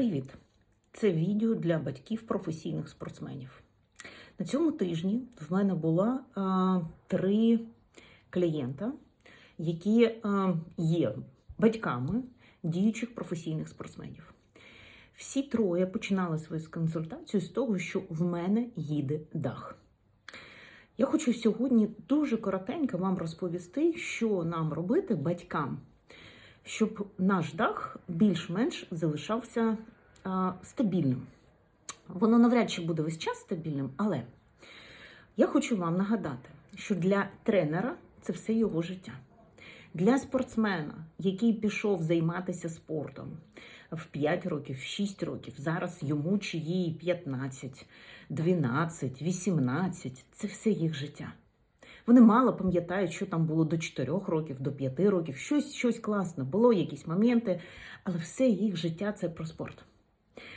Привіт! Це відео для батьків професійних спортсменів. На цьому тижні в мене було а, три клієнта, які а, є батьками діючих професійних спортсменів. Всі троє починали свою консультацію з того, що в мене їде дах. Я хочу сьогодні дуже коротенько вам розповісти, що нам робити батькам, щоб наш дах більш-менш залишався стабільним. Воно навряд чи буде весь час стабільним, але я хочу вам нагадати, що для тренера це все його життя. Для спортсмена, який пішов займатися спортом в 5 років, в 6 років, зараз йому чи їй 15, 12, 18, це все їх життя. Вони мало пам'ятають, що там було до 4 років, до 5 років, щось, щось класне, було якісь моменти, але все їх життя це про спорт.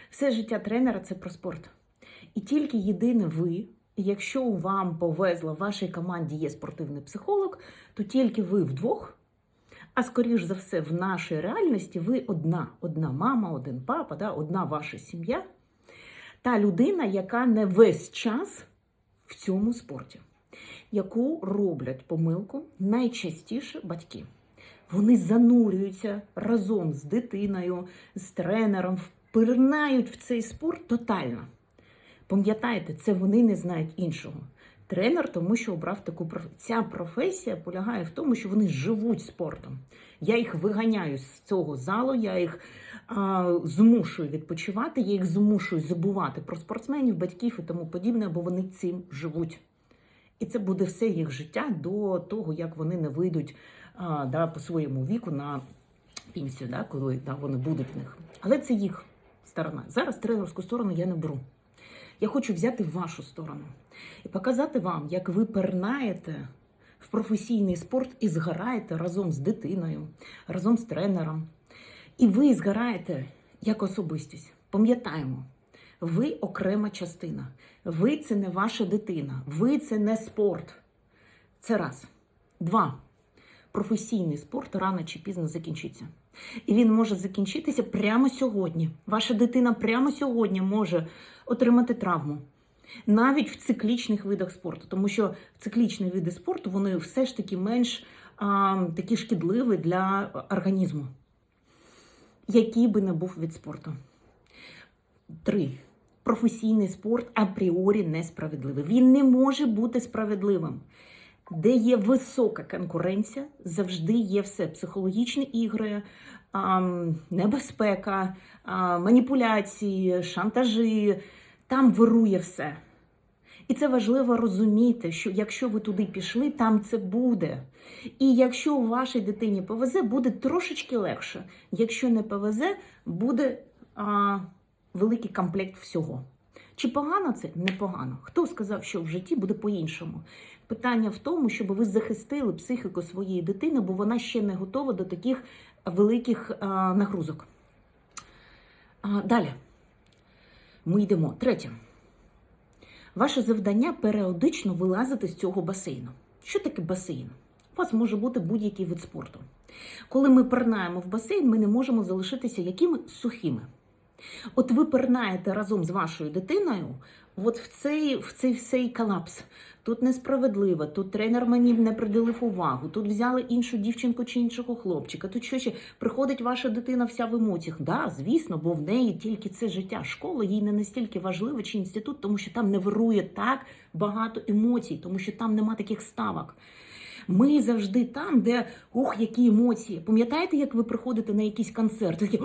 Все життя тренера це про спорт. І тільки єдине ви, якщо вам повезло, в вашій команді є спортивний психолог, то тільки ви вдвох, а скоріш за все, в нашій реальності ви одна, одна мама, один папа, да, одна ваша сім'я, та людина, яка не весь час в цьому спорті, яку роблять помилку найчастіше батьки. Вони занурюються разом з дитиною, з тренером, впирнають в цей спорт тотально. Пам'ятаєте, це вони не знають іншого. Тренер, тому що обрав таку професію. Ця професія полягає в тому, що вони живуть спортом. Я їх виганяю з цього залу, я їх а, змушую відпочивати, я їх змушую забувати про спортсменів, батьків і тому подібне, бо вони цим живуть. І це буде все їх життя до того, як вони не вийдуть а, да, по своєму віку на пенсію, да, коли да, вони будуть в них. Але це їх сторона. Зараз тренерську сторону я не беру. Я хочу взяти вашу сторону і показати вам, як ви пернаєте в професійний спорт і згораєте разом з дитиною, разом з тренером. І ви згораєте як особистість. Пам'ятаємо, ви окрема частина. Ви це не ваша дитина, ви це не спорт. Це раз. Два. Професійний спорт рано чи пізно закінчиться. І він може закінчитися прямо сьогодні. Ваша дитина прямо сьогодні може отримати травму. Навіть в циклічних видах спорту, тому що циклічні види спорту вони все ж таки менш а, такі шкідливі для організму, який би не був від спорту. Три. Професійний спорт апріорі несправедливий. Він не може бути справедливим. Де є висока конкуренція, завжди є все: психологічні ігри, небезпека, маніпуляції, шантажі. Там вирує все. І це важливо розуміти, що якщо ви туди пішли, там це буде. І якщо у вашій дитині повезе, буде трошечки легше. Якщо не повезе, буде а, великий комплект всього. Чи погано це? Непогано. Хто сказав, що в житті буде по-іншому? Питання в тому, щоб ви захистили психіку своєї дитини, бо вона ще не готова до таких великих а, нагрузок. А, Далі ми йдемо. Третє. Ваше завдання періодично вилазити з цього басейну. Що таке басейн? У вас може бути будь-який вид спорту. Коли ми пернаємо в басейн, ми не можемо залишитися якими сухими. От ви пернаєте разом з вашою дитиною от в цей в цей всей колапс. Тут несправедливо, тут тренер мені не приділив увагу, тут взяли іншу дівчинку чи іншого хлопчика. Тут що ще приходить ваша дитина вся в емоціях. Да, звісно, бо в неї тільки це життя. Школа їй не настільки важлива, чи інститут, тому що там не вирує так багато емоцій, тому що там нема таких ставок. Ми завжди там, де ох, які емоції. Пам'ятаєте, як ви приходите на якийсь концерт? Такі,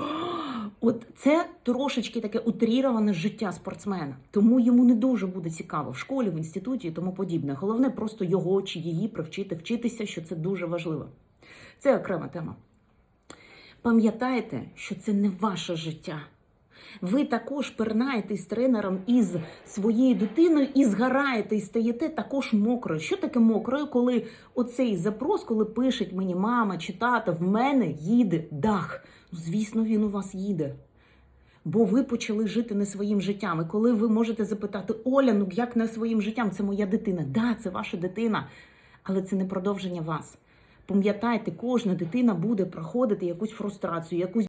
От це трошечки таке утріроване життя спортсмена, тому йому не дуже буде цікаво в школі, в інституті і тому подібне. Головне просто його чи її привчити вчитися, що це дуже важливо. Це окрема тема. Пам'ятайте, що це не ваше життя. Ви також пернаєте з тренером із своєю дитиною і згораєте, і стаєте також мокрою. Що таке мокрою, коли оцей запрос, коли пишуть мені мама чи тата, в мене їде дах. Ну, звісно, він у вас їде. Бо ви почали жити не своїм життям. І коли ви можете запитати, Оля, ну як не своїм життям? Це моя дитина. Да, це ваша дитина, але це не продовження вас. Пам'ятайте, кожна дитина буде проходити якусь фрустрацію, якусь.